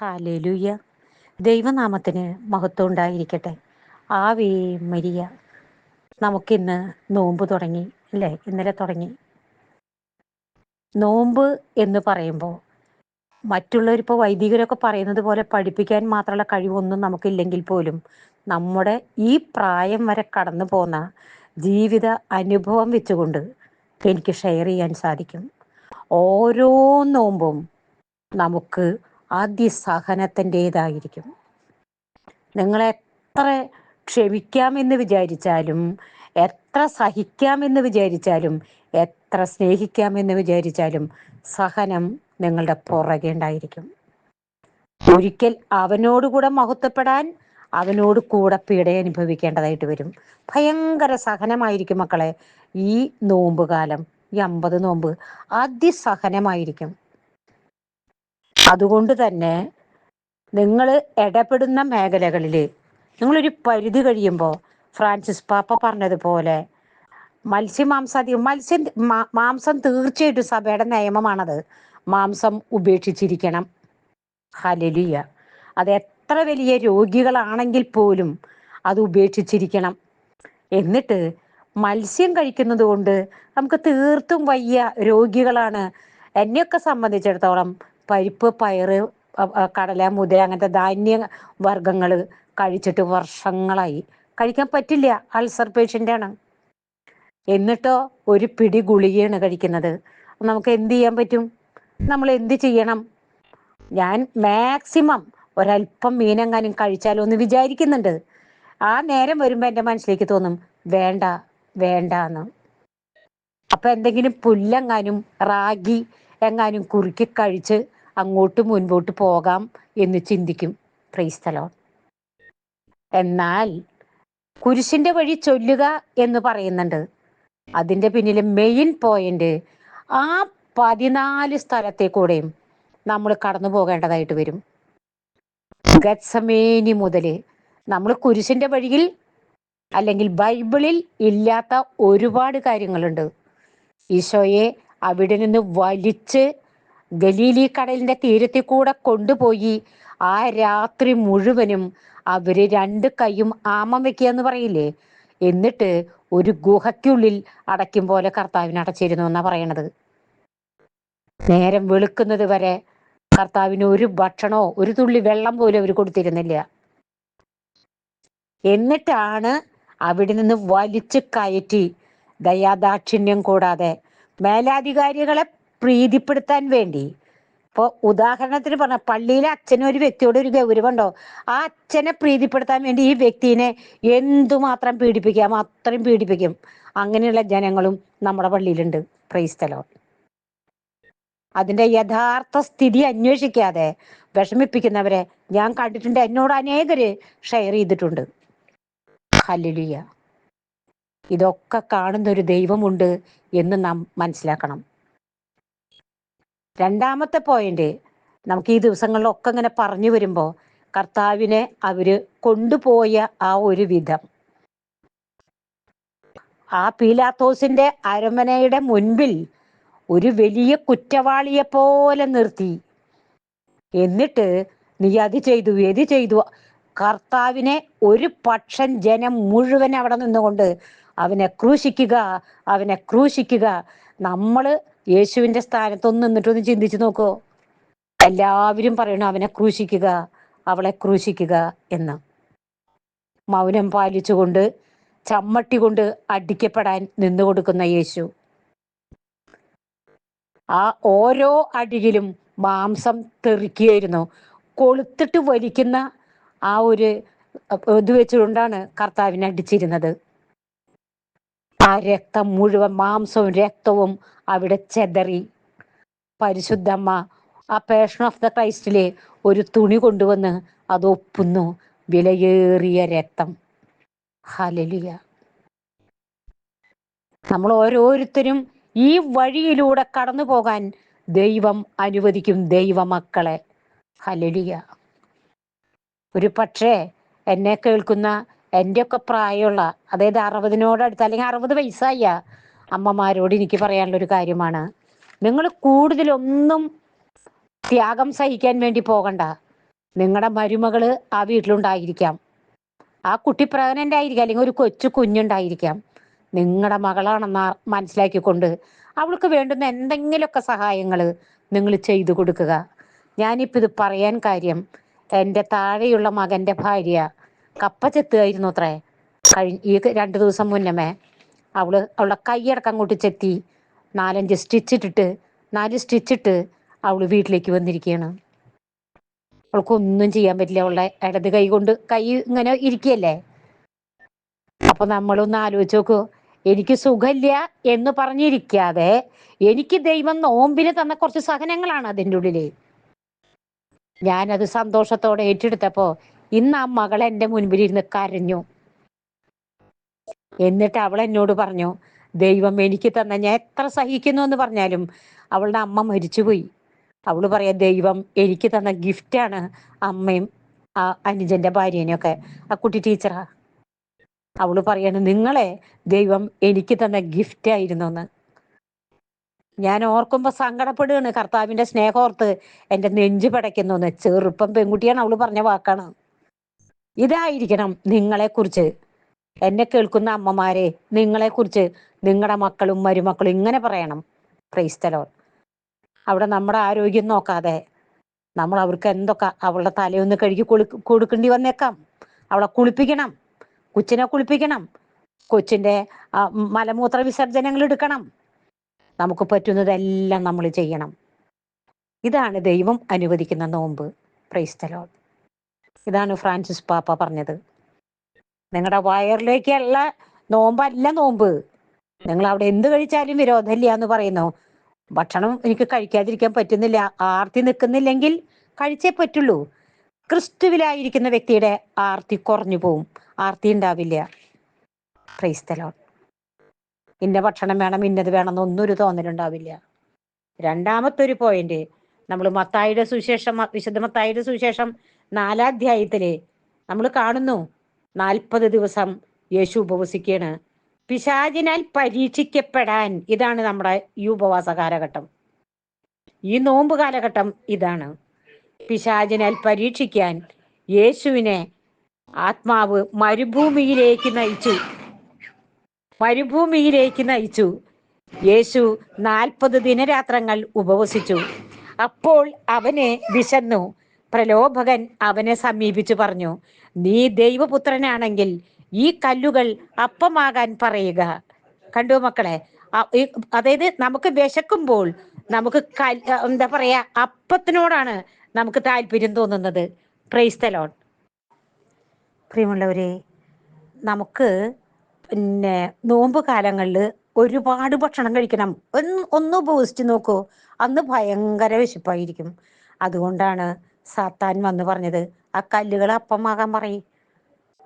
Hallelujah. ദൈവനാമത്തിന് മഹത്വം ഉണ്ടായിരിക്കട്ടെ ആവേ മരിയ. നമുക്കിന്ന് നോമ്പ് തുടങ്ങി അല്ലേ? ഇന്നലെ തുടങ്ങി. നോമ്പ് എന്ന് പറയുമ്പോൾ മറ്റുള്ളവരിപ്പോൾ വൈദികരൊക്കെ പറയുന്നത് പോലെ പഠിപ്പിക്കാൻ മാത്രമുള്ള കഴിവൊന്നും നമുക്കില്ലെങ്കിൽ പോലും നമ്മുടെ ഈ പ്രായം വരെ കടന്നു പോന്ന ജീവിത അനുഭവം വെച്ചുകൊണ്ട് എനിക്ക് ഷെയർ ചെയ്യാൻ സാധിക്കും. ഓരോ നോമ്പും നമുക്ക് അതിസഹനത്തിന്റെതായിരിക്കും നിങ്ങൾ എത്ര ക്ഷമിക്കാമെന്ന് വിചാരിച്ചാലും എത്ര സഹിക്കാമെന്ന് വിചാരിച്ചാലും എത്ര സ്നേഹിക്കാമെന്ന് വിചാരിച്ചാലും സഹനം നിങ്ങളുടെ പുറകെ ഉണ്ടായിരിക്കും. ഒരിക്കൽ അവനോടുകൂടെ മഹത്വപ്പെടാൻ അവനോട് കൂടെ പീഡ അനുഭവിക്കേണ്ടതായിട്ട് വരും. ഭയങ്കര സഹനമായിരിക്കും മക്കളെ. ഈ നോമ്പ് കാലം ഈ അമ്പത് നോമ്പ് അതിസഹനമായിരിക്കും അതുകൊണ്ട് തന്നെ നിങ്ങൾ ഇടപെടുന്ന മേഖലകളിൽ നിങ്ങളൊരു പരിധി കഴിയുമ്പോൾ ഫ്രാൻസിസ് പാപ്പ പറഞ്ഞതുപോലെ മത്സ്യമാംസാദി മത്സ്യം മാംസം തീർച്ചയായിട്ടും സഭയുടെ നിയമമാണത്. മാംസം ഉപേക്ഷിച്ചിരിക്കണം. ഹലലിയ അത് എത്ര വലിയ രോഗികളാണെങ്കിൽ പോലും അത് ഉപേക്ഷിച്ചിരിക്കണം. എന്നിട്ട് മത്സ്യം കഴിക്കുന്നത് കൊണ്ട് നമുക്ക് തീർത്തും വയ്യ രോഗികളാണ്. എന്നെയൊക്കെ സംബന്ധിച്ചിടത്തോളം പരിപ്പ് പയറ് കടല മുതിര അങ്ങനത്തെ ധാന്യ വർഗങ്ങൾ കഴിച്ചിട്ട് വർഷങ്ങളായി. കഴിക്കാൻ പറ്റില്ല. അൾസർ പേഷ്യന്റ് ആണ് എന്നിട്ടോ ഒരു പിടി ഗുളികയാണ് കഴിക്കുന്നത്. നമുക്ക് എന്ത് ചെയ്യാൻ പറ്റും? നമ്മൾ എന്ത് ചെയ്യണം? ഞാൻ മാക്സിമം ഒരല്പം മീനെങ്ങാനും കഴിച്ചാലോ എന്ന് വിചാരിക്കുന്നുണ്ട്. ആ നേരം വരുമ്പോൾ എന്റെ മനസ്സിലേക്ക് തോന്നും വേണ്ട വേണ്ട എന്ന്. അപ്പൊ എന്തെങ്കിലും പുല്ലെങ്ങാനും റാഗി എങ്ങാനും കുറുക്കി കഴിച്ച് അങ്ങോട്ട് മുൻപോട്ട് പോകാം എന്ന് ചിന്തിക്കും. ക്രൈസ്തലോ എന്നാൽ കുരിശിന്റെ വഴി ചൊല്ലുക എന്ന് പറയുന്നുണ്ട്. അതിന്റെ പിന്നിലെ മെയിൻ പോയിന്റ് ആ പതിനാല് സ്ഥലത്തെ കൂടെയും നമ്മൾ കടന്നു പോകേണ്ടതായിട്ട് വരും. ഗത്സമേനി മുതൽ നമ്മൾ കുരിശിന്റെ വഴിയിൽ അല്ലെങ്കിൽ ബൈബിളിൽ ഇല്ലാത്ത ഒരുപാട് കാര്യങ്ങളുണ്ട്. ഈശോയെ അവിടെ നിന്ന് വലിച്ച് ഗലീലി കടലിന്റെ തീരത്തിൽ കൂടെ കൊണ്ടുപോയി. ആ രാത്രി മുഴുവനും അവർ രണ്ട് കൈയും ആമം വെക്കുക എന്ന് പറയില്ലേ? എന്നിട്ട് ഒരു ഗുഹയ്ക്കുള്ളിൽ അടയ്ക്കും പോലെ കർത്താവിനെ അടച്ചിരുന്നു എന്നാ പറയണത്. നേരം വെളുക്കുന്നത് വരെ കർത്താവിന് ഒരു ഭക്ഷണോ ഒരു തുള്ളി വെള്ളം പോലും അവർ കൊടുത്തിരുന്നില്ല. എന്നിട്ടാണ് അവിടെ നിന്ന് വലിച്ചു കയറ്റി ദയാദാക്ഷിണ്യം കൂടാതെ മേലാധികാരികളെ പ്രീതിപ്പെടുത്താൻ വേണ്ടി. ഇപ്പൊ ഉദാഹരണത്തിന് പറഞ്ഞ പള്ളിയിലെ അച്ഛനും ഒരു വ്യക്തിയോട് ഒരു ഗൗരവമുണ്ടോ? ആ അച്ഛനെ പ്രീതിപ്പെടുത്താൻ വേണ്ടി ഈ വ്യക്തിനെ എന്തുമാത്രം പീഡിപ്പിക്കാം അത്രയും പീഡിപ്പിക്കും. അങ്ങനെയുള്ള ജനങ്ങളും നമ്മുടെ പള്ളിയിലുണ്ട്. ക്രൈസ്തലോ അതിന്റെ യഥാർത്ഥ സ്ഥിതി അന്വേഷിക്കാതെ വിഷമിപ്പിക്കുന്നവരെ ഞാൻ കണ്ടിട്ടുണ്ട്. എന്നോട് അനേകര് ഷെയർ ചെയ്തിട്ടുണ്ട്. ഹല്ലിയ ഇതൊക്കെ കാണുന്ന ഒരു ദൈവമുണ്ട് എന്ന് നാം മനസ്സിലാക്കണം. രണ്ടാമത്തെ പോയിന്റ് നമുക്ക് ഈ ദിവസങ്ങളിലൊക്കെ ഇങ്ങനെ പറഞ്ഞു വരുമ്പോൾ കർത്താവിനെ അവർ കൊണ്ടുപോയ ആ ഒരു വിധം. ആ പീലാത്തോസിന്റെ അരമനയുടെ മുൻപിൽ ഒരു വലിയ കുറ്റവാളിയെ പോലെ നിർത്തി. എന്നിട്ട് നീ അത് ചെയ്തു ഇത് ചെയ്തു? കർത്താവിനെ ഒരു പക്ഷം ജനം മുഴുവൻ അവിടെ നിന്നുകൊണ്ട് അവനെ ക്രൂശിക്കുക അവനെ ക്രൂശിക്കുക. നമ്മൾ യേശുവിന്റെ സ്ഥാനത്തൊന്ന് നിന്നിട്ടൊന്ന് ചിന്തിച്ചു നോക്കോ. എല്ലാവരും പറയണു അവനെ ക്രൂശിക്കുക അവളെ ക്രൂശിക്കുക എന്ന്. മൗനം പാലിച്ചുകൊണ്ട് ചമ്മട്ടി കൊണ്ട് അടിക്കപ്പെടാൻ നിന്നു കൊടുക്കുന്ന യേശു. ആ ഓരോ അടിയിലും മാംസം തെറിക്കുകയായിരുന്നു. കൊളുത്തിട്ട് വലിക്കുന്ന ആ ഒരു ഇത് വെച്ചുകൊണ്ടാണ് കർത്താവിനെ അടിച്ചിരുന്നത്. ആ രക്തം മുഴുവൻ മാംസവും രക്തവും അവിടെ ചെതറി. പരിശുദ്ധമ്മ ആ പേഷൻ ഓഫ് ദ ക്രൈസ്റ്റിലെ ഒരു തുണി കൊണ്ടുവന്ന് അത് ഒപ്പുന്നു. വിലയേറിയ രക്തം. ഹലലിയ നമ്മൾ ഓരോരുത്തരും ഈ വഴിയിലൂടെ കടന്നു പോകാൻ ദൈവം അനുവദിക്കും ദൈവമക്കളെ. ഹലലിയ ഒരു പക്ഷേ എന്നെ കേൾക്കുന്ന എന്റെ ഒക്കെ പ്രായമുള്ള അതായത് അറുപതിനോടടുത്ത് അല്ലെങ്കിൽ അറുപത് വയസ്സായ അമ്മമാരോട് എനിക്ക് പറയാനുള്ള ഒരു കാര്യമാണ്. നിങ്ങൾ കൂടുതലൊന്നും ത്യാഗം സഹിക്കാൻ വേണ്ടി പോകണ്ട. നിങ്ങളുടെ മരുമകൾ ആ വീട്ടിലുണ്ടായിരിക്കാം. ആ കുട്ടി പ്രഗ്നന്റ് ആയിരിക്കാം അല്ലെങ്കിൽ ഒരു കൊച്ചു കുഞ്ഞുണ്ടായിരിക്കാം. നിങ്ങളുടെ മകളാണെന്ന് മനസ്സിലാക്കിക്കൊണ്ട് അവൾക്ക് വേണ്ടുന്ന എന്തെങ്കിലുമൊക്കെ സഹായങ്ങൾ നിങ്ങൾ ചെയ്തു കൊടുക്കുക. ഞാനിപ്പോൾ ഇത് പറയാൻ കാര്യം എന്റെ താഴെയുള്ള മകന്റെ ഭാര്യ കപ്പ ചെത്തുകയായിരുന്നു അത്രേ. കഴി ഈ രണ്ട് ദിവസം മുന്നമേ അവൾ അവളുടെ കൈയടക്കം അങ്ങോട്ട് ചെത്തി നാലഞ്ച് സ്റ്റിച്ചിട്ടിട്ട് നാല് സ്റ്റിച്ചിട്ട് അവൾ വീട്ടിലേക്ക് വന്നിരിക്കുകയാണ്. അവൾക്കൊന്നും ചെയ്യാൻ പറ്റില്ല. അവളുടെ ഇടത് കൈ കൊണ്ട് കൈ ഇങ്ങനെ ഇരിക്കുകയല്ലേ? അപ്പൊ നമ്മളൊന്ന് ആലോചിച്ച് നോക്കൂ. എനിക്ക് സുഖമില്ല എന്ന് പറഞ്ഞിരിക്കാതെ എനിക്ക് ദൈവം നോമ്പിന് തന്ന കുറച്ച് സഹനങ്ങളാണ് അതിന്റെ ഉള്ളിൽ. ഞാനത് സന്തോഷത്തോടെ ഏറ്റെടുത്തപ്പോ ഇന്ന് ആ മകൾ എന്റെ മുൻപിലിരുന്ന് കരഞ്ഞു. എന്നിട്ട് അവൾ എന്നോട് പറഞ്ഞു ദൈവം എനിക്ക് തന്ന ഞാൻ എത്ര സഹിക്കുന്നു എന്ന് പറഞ്ഞാലും അവളുടെ അമ്മ മരിച്ചുപോയി. അവൾ പറയാ ദൈവം എനിക്ക് തന്ന ഗിഫ്റ്റാണ് അമ്മയും ആ അനുജന്റെ ഭാര്യേനെയൊക്കെ ആ കുട്ടി ടീച്ചറാ അവൾ പറയാണ് നിങ്ങളെ ദൈവം എനിക്ക് തന്ന ഗിഫ്റ്റ് ആയിരുന്നു എന്ന്. ഞാൻ ഓർക്കുമ്പോ സങ്കടപ്പെടുകയാണ് കർത്താവിന്റെ സ്നേഹം ഓർത്ത് എന്റെ നെഞ്ചു പടയ്ക്കുന്നു ചെറുപ്പം പെൺകുട്ടിയാണ് അവൾ പറഞ്ഞ വാക്കാണ്. ഇതായിരിക്കണം നിങ്ങളെ കുറിച്ച് എന്നെ കേൾക്കുന്ന അമ്മമാരെ നിങ്ങളെ കുറിച്ച് നിങ്ങളുടെ മക്കളും മരുമക്കളും ഇങ്ങനെ പറയണം. ക്രൈസ്തലോ അവിടെ നമ്മുടെ ആരോഗ്യം നോക്കാതെ നമ്മൾ അവർക്ക് എന്തൊക്കെ അവളുടെ തലയൊന്ന് കഴുകി കൊളു കൊടുക്കേണ്ടി വന്നേക്കാം. അവളെ കുളിപ്പിക്കണം. കൊച്ചിനെ കുളിപ്പിക്കണം. കൊച്ചിന്റെ മലമൂത്ര വിസർജനങ്ങൾ എടുക്കണം. നമുക്ക് പറ്റുന്നതെല്ലാം നമ്മൾ ചെയ്യണം. ഇതാണ് ദൈവം അനുവദിക്കുന്ന നോമ്പ്. പ്രൈസ്തലോ ഇതാണ് ഫ്രാൻസിസ് പാപ്പ പറഞ്ഞത്. നിങ്ങളുടെ വയറിലേക്കുള്ള നോമ്പല്ല നോമ്പ്. നിങ്ങൾ അവിടെ എന്ത് കഴിച്ചാലും വിരോധമില്ല എന്ന് പറയുന്നു. ഭക്ഷണം എനിക്ക് കഴിക്കാതിരിക്കാൻ പറ്റുന്നില്ല. ആർത്തി നിൽക്കുന്നില്ലെങ്കിൽ കഴിച്ചേ പറ്റുള്ളൂ. ക്രിസ്തുവിലായിരിക്കുന്ന വ്യക്തിയുടെ ആർത്തി കുറഞ്ഞു പോവും. ആർത്തി ഉണ്ടാവില്ല. ക്രൈസ്തലോ ഇന്ന ഭക്ഷണം വേണം ഇന്നത് വേണം എന്നൊന്നും ഒരു തോന്നലുണ്ടാവില്ല. രണ്ടാമത്തെ ഒരു പോയിന്റ് നമ്മൾ മത്തായിയുടെ സുവിശേഷം വിശുദ്ധ മത്തായിയുടെ സുവിശേഷം നാലാധ്യായത്തിൽ നമ്മൾ കാണുന്നു നാൽപ്പത് ദിവസം യേശു ഉപവസിക്കുകയാണ്. പിശാചിനാൽ പരീക്ഷിക്കപ്പെടാൻ ഇതാണ് നമ്മുടെ ഈ ഉപവാസ കാലഘട്ടം. ഈ നോമ്പ് കാലഘട്ടം ഇതാണ്. പിശാചിനാൽ പരീക്ഷിക്കാൻ യേശുവിനെ ആത്മാവ് മരുഭൂമിയിലേക്ക് നയിച്ചു. മരുഭൂമിയിലേക്ക് നയിച്ചു. യേശു നാൽപ്പത് ദിനരാത്രങ്ങൾ ഉപവസിച്ചു. അപ്പോൾ അവനെ വിശന്നു. പ്രലോഭകൻ അവനെ സമീപിച്ചു പറഞ്ഞു നീ ദൈവപുത്രനാണെങ്കിൽ ഈ കല്ലുകൾ അപ്പമാകാൻ പറയുക. കണ്ടു മക്കളെ അതായത് നമുക്ക് വിശക്കുമ്പോൾ നമുക്ക് എന്താ പറയാ അപ്പത്തിനോടാണ് നമുക്ക് താല്പര്യം തോന്നുന്നത്. പ്രൈസ്തലോൺ പ്രിയമുള്ളവരെ നമുക്ക് പിന്നെ നോമ്പ് കാലങ്ങളിൽ ഒരുപാട് ഭക്ഷണം കഴിക്കണം. ഒന്ന് ഉപവസിച്ച് നോക്കൂ. അന്ന് ഭയങ്കര വിശപ്പായിരിക്കും. അതുകൊണ്ടാണ് സാത്താൻ വന്നു പറഞ്ഞത് ആ കല്ലുകൾ അപ്പമാകാൻ പറയും.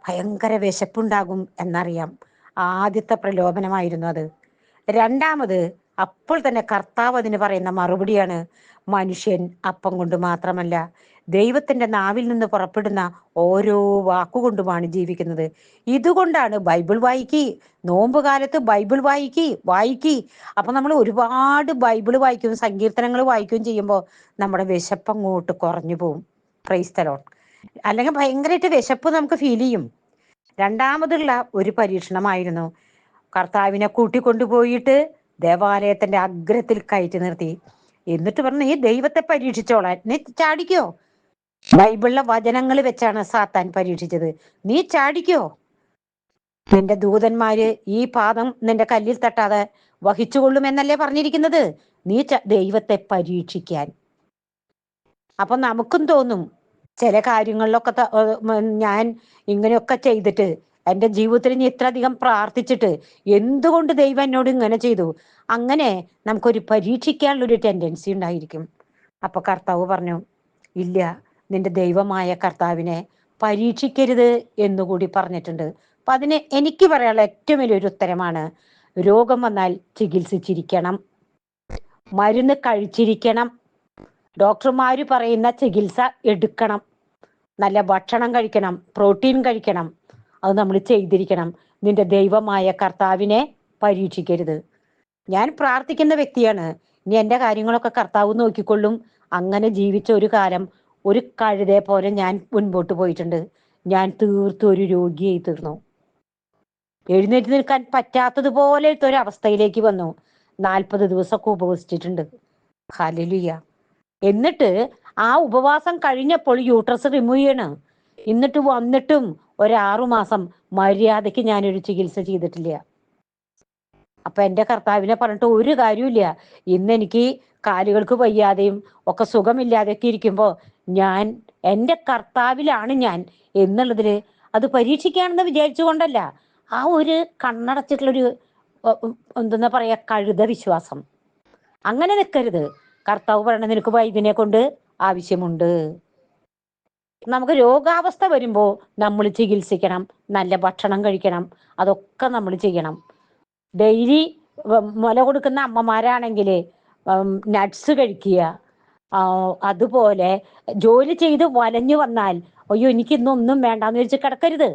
ഭയങ്കര വിശപ്പുണ്ടാകും എന്നറിയാം. ആദ്യത്തെ പ്രലോഭനമായിരുന്നു അത്. രണ്ടാമത് അപ്പോൾ തന്നെ കർത്താവ് അതിന് പറയുന്ന മറുപടിയാണ് മനുഷ്യൻ അപ്പം കൊണ്ട് മാത്രമല്ല. ദൈവത്തിന്റെ നാവിൽ നിന്ന് പുറപ്പെടുന്ന ഓരോ വാക്കുകൊണ്ടുമാണ് ജീവിക്കുന്നത്. ഇതുകൊണ്ടാണ് ബൈബിൾ വായിക്കി നോമ്പ് കാലത്ത് ബൈബിൾ വായിക്കി വായിക്കി. അപ്പൊ നമ്മൾ ഒരുപാട് ബൈബിൾ വായിക്കും സങ്കീർത്തനങ്ങൾ വായിക്കുകയും ചെയ്യുമ്പോൾ നമ്മുടെ വിശപ്പ് അങ്ങോട്ട് കുറഞ്ഞു പോവും. ക്രൈസ്തലോൺ അല്ലെങ്കിൽ ഭയങ്കരമായിട്ട് വിശപ്പ് നമുക്ക് ഫീൽ ചെയ്യും. രണ്ടാമതുള്ള ഒരു പരീക്ഷണമായിരുന്നു. കർത്താവിനെ കൂട്ടിക്കൊണ്ടുപോയിട്ട് ദേവാലയത്തിന്റെ അഗ്രത്തിൽ കയറ്റി നിർത്തി. എന്നിട്ട് പറഞ്ഞു ഈ ദൈവത്തെ പരീക്ഷിച്ചോളാൻ. നീ ചാടിക്കോ? ബൈബിളിലെ വചനങ്ങൾ വെച്ചാണ് സാത്താൻ പരീക്ഷിച്ചത്. നീ ചാടിക്കോ? നിന്റെ ദൂതന്മാര് ഈ പാദം നിന്റെ കല്ലിൽ തട്ടാതെ വഹിച്ചുകൊള്ളുമെന്നല്ലേ പറഞ്ഞിരിക്കുന്നത്? നീ ദൈവത്തെ പരീക്ഷിക്കാൻ. അപ്പൊ നമുക്കും തോന്നും ചില കാര്യങ്ങളിലൊക്കെ ഞാൻ ഇങ്ങനെയൊക്കെ ചെയ്തിട്ട് എന്റെ ജീവിതത്തിൽ ഇനി ഇത്രയധികം പ്രാർത്ഥിച്ചിട്ട് എന്തുകൊണ്ട് ദൈവം എന്നോട് ഇങ്ങനെ ചെയ്തു? അങ്ങനെ നമുക്കൊരു പരീക്ഷിക്കാനുള്ള ഒരു ടെൻഡൻസി ഉണ്ടായിരിക്കും. അപ്പൊ കർത്താവ് പറഞ്ഞു ഇല്ല നിന്റെ ദൈവമായ കർത്താവിനെ പരീക്ഷിക്കരുത് എന്നുകൂടി പറഞ്ഞിട്ടുണ്ട്. അപ്പൊ അതിന് എനിക്ക് പറയാനുള്ള ഏറ്റവും വലിയൊരു ഉത്തരമാണ് രോഗം വന്നാൽ ചികിത്സിച്ചിരിക്കണം മരുന്ന് കഴിച്ചിരിക്കണം ഡോക്ടർമാർ പറയുന്ന ചികിത്സ എടുക്കണം നല്ല ഭക്ഷണം കഴിക്കണം പ്രോട്ടീൻ കഴിക്കണം അത് നമ്മൾ ചെയ്തിരിക്കണം. നിന്റെ ദൈവമായ കർത്താവിനെ പരീക്ഷിക്കരുത്. ഞാൻ പ്രാർത്ഥിക്കുന്ന വ്യക്തിയാണ്. ഇനി എന്റെ കാര്യങ്ങളൊക്കെ കർത്താവ് നോക്കിക്കൊള്ളും. അങ്ങനെ ജീവിച്ച ഒരു കാലം ഒരു കഴുതയെ പോലെ ഞാൻ മുൻപോട്ട് പോയിട്ടുണ്ട്. ഞാൻ തീർത്തും ഒരു രോഗിയായി തീർന്നു. എഴുന്നേറ്റ് നിൽക്കാൻ പറ്റാത്തതുപോലെ ഒരു അവസ്ഥയിലേക്ക് വന്നു. നാൽപ്പത് ദിവസമൊക്കെ ഉപവസിച്ചിട്ടുണ്ട്. ഹലലിയ എന്നിട്ട് ആ ഉപവാസം കഴിഞ്ഞപ്പോൾ യൂട്രസ് റിമൂവ് ചെയ്യണം. എന്നിട്ട് വന്നിട്ടും ഒരാറു മാസം മര്യാദയ്ക്ക് ഞാനൊരു ചികിത്സ ചെയ്തിട്ടില്ല. അപ്പൊ എന്റെ കർത്താവിനെ പറഞ്ഞിട്ട് ഒരു കാര്യമില്ല ഇന്ന് എനിക്ക് കാലുകൾക്ക് വയ്യാതെയും ഒക്കെ സുഖമില്ലാതെയൊക്കെ ഇരിക്കുമ്പോൾ ഞാൻ എന്റെ കർത്താവിലാണ് ഞാൻ എന്നുള്ളതിൽ അത് പരീക്ഷിക്കുകയാണെന്ന് വിചാരിച്ചുകൊണ്ടല്ല. ആ ഒരു കണ്ണടച്ചിട്ടുള്ളൊരു എന്തെന്നാ പറയാ കഴുത വിശ്വാസം. അങ്ങനെ നിൽക്കരുത് കർത്താവ് പറയണത് നിനക്ക് വൈദ്യനെ കൊണ്ട് ആവശ്യമുണ്ട്. നമുക്ക് രോഗാവസ്ഥ വരുമ്പോൾ നമ്മൾ ചികിത്സിക്കണം. നല്ല ഭക്ഷണം കഴിക്കണം. അതൊക്കെ നമ്മൾ ചെയ്യണം. ഡെയിലി മുല കൊടുക്കുന്ന അമ്മമാരാണെങ്കിൽ നട്ട്സ് കഴിക്കുക. അതുപോലെ ജോലി ചെയ്ത് വലഞ്ഞു വന്നാൽ അയ്യോ എനിക്ക് ഇന്നൊന്നും വേണ്ടാന്ന് വെച്ച് കിടക്കരുത്.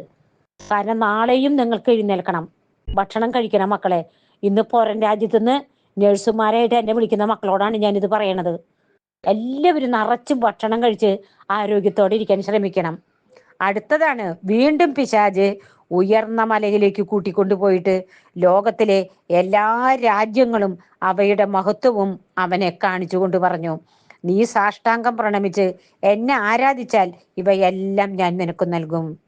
കാരണം നാളെയും നിങ്ങൾക്ക് എഴുന്നേൽക്കണം. ഭക്ഷണം കഴിക്കണം മക്കളെ. ഇന്ന് പുറം രാജ്യത്തുനിന്ന് നഴ്സുമാരായിട്ട് എന്നെ വിളിക്കുന്ന മക്കളോടാണ് ഞാനിത് പറയണത്. എല്ലാവരും നിറച്ചും ഭക്ഷണം കഴിച്ച് ആരോഗ്യത്തോടെ ഇരിക്കാൻ ശ്രമിക്കണം. അടുത്തതാണ് വീണ്ടും പിശാജ് ഉയർന്ന മലയിലേക്ക് കൂട്ടിക്കൊണ്ടുപോയിട്ട് ലോകത്തിലെ എല്ലാ രാജ്യങ്ങളും അവയുടെ മഹത്വവും അവനെ കാണിച്ചു കൊണ്ട് പറഞ്ഞു. നീ സാഷ്ടാംഗം പ്രണമിച്ച് എന്നെ ആരാധിച്ചാൽ ഇവയെല്ലാം ഞാൻ നിനക്ക് നൽകും.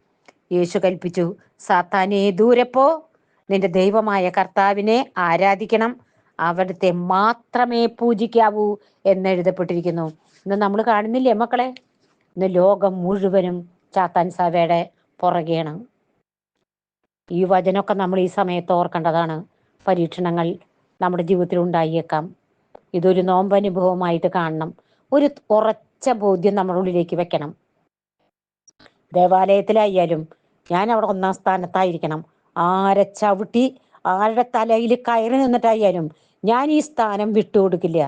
യേശു കൽപ്പിച്ചു സാത്താനെ ദൂരെപ്പോ നിന്റെ ദൈവമായ കർത്താവിനെ ആരാധിക്കണം. അവിടുത്തെ മാത്രമേ പൂജിക്കാവൂ എന്നെഴുതപ്പെട്ടിരിക്കുന്നു ഇന്ന് നമ്മൾ കാണുന്നില്ലേ മക്കളെ? ഇന്ന് ലോകം മുഴുവനും ചാത്താൻ സഭയുടെ പുറകെയാണ്. ഈ വചനമൊക്കെ നമ്മൾ ഈ സമയത്ത് ഓർക്കേണ്ടതാണ്. പരീക്ഷണങ്ങൾ നമ്മുടെ ജീവിതത്തിൽ ഉണ്ടായേക്കാം. ഇതൊരു നോമ്പനുഭവമായിട്ട് കാണണം. ഒരു ഉറച്ച ബോധ്യം നമ്മുടെ ഉള്ളിലേക്ക് വെക്കണം. ദേവാലയത്തിലായാലും ഞാൻ അവിടെ ഒന്നാം സ്ഥാനത്തായിരിക്കണം. ആരെ ചവിട്ടി ആരുടെ തലയിൽ കയറി നിന്നിട്ടായാലും ഞാൻ ഈ സ്ഥാനം വിട്ടുകൊടുക്കില്ല.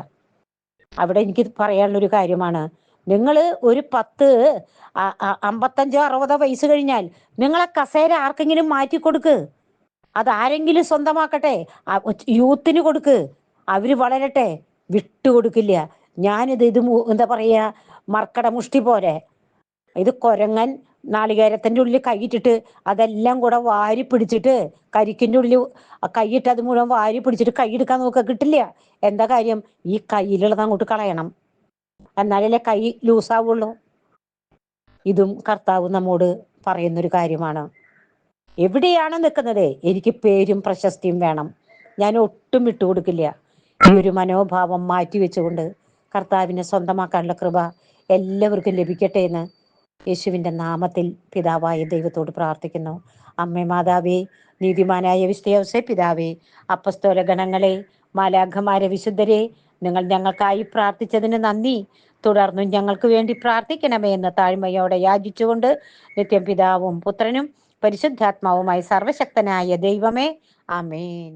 അവിടെ എനിക്ക് പറയാനുള്ളൊരു കാര്യമാണ്. നിങ്ങൾ ഒരു പത്ത് അമ്പത്തഞ്ചോ അറുപതോ വയസ്സ് കഴിഞ്ഞാൽ നിങ്ങളെ കസേര ആർക്കെങ്കിലും മാറ്റി കൊടുക്ക് അത് ആരെങ്കിലും സ്വന്തമാക്കട്ടെ. യൂത്തിന് കൊടുക്ക്. അവർ വളരട്ടെ. വിട്ടുകൊടുക്കില്ല. ഞാനിത് ഇത് എന്താ പറയാ മർക്കട മുഷ്ടി പോലെ. ഇത് കൊരങ്ങൻ നാളികേരത്തിന്റെ ഉള്ളിൽ കൈയിട്ടിട്ട് അതെല്ലാം കൂടെ വാരി പിടിച്ചിട്ട് കരിക്കിന്റെ ഉള്ളിൽ കൈയിട്ട് അത് മുഴുവൻ വാരി പിടിച്ചിട്ട് കൈയെടുക്കാൻ നോക്കുക കിട്ടില്ല. എന്താ കാര്യം? ഈ കയ്യിലുള്ളത് അങ്ങോട്ട് കളയണം. എന്നാലല്ലേ കൈ ലൂസാവുള്ളൂ. ഇതും കർത്താവ് നമ്മോട് പറയുന്നൊരു കാര്യമാണ്. എവിടെയാണ് നിൽക്കുന്നത്? എനിക്ക് പേരും പ്രശസ്തിയും വേണം. ഞാൻ ഒട്ടും വിട്ടുകൊടുക്കില്ല ഈ ഒരു മനോഭാവം മാറ്റി വെച്ചുകൊണ്ട് കർത്താവിനെ സ്വന്തമാക്കാനുള്ള കൃപ എല്ലാവർക്കും ലഭിക്കട്ടെ എന്ന് യേശുവിന്റെ നാമത്തിൽ പിതാവായ ദൈവത്തോട് പ്രാർത്ഥിക്കുന്നു. അമ്മ മാതാവേ നീതിമാനായ വിശ്വസെ പിതാവേ അപ്പസ്തോല ഗണങ്ങളെ മാലാഖമാരെ വിശുദ്ധരെ നിങ്ങൾ ഞങ്ങൾക്കായി പ്രാർത്ഥിച്ചതിന് നന്ദി. തുടർന്നും ഞങ്ങൾക്ക് വേണ്ടി പ്രാർത്ഥിക്കണമേ എന്ന് താഴ്മയോടെ യാചിച്ചുകൊണ്ട് നിത്യം പിതാവും പുത്രനും പരിശുദ്ധാത്മാവുമായി സർവശക്തനായ ദൈവമേ ആമേൻ.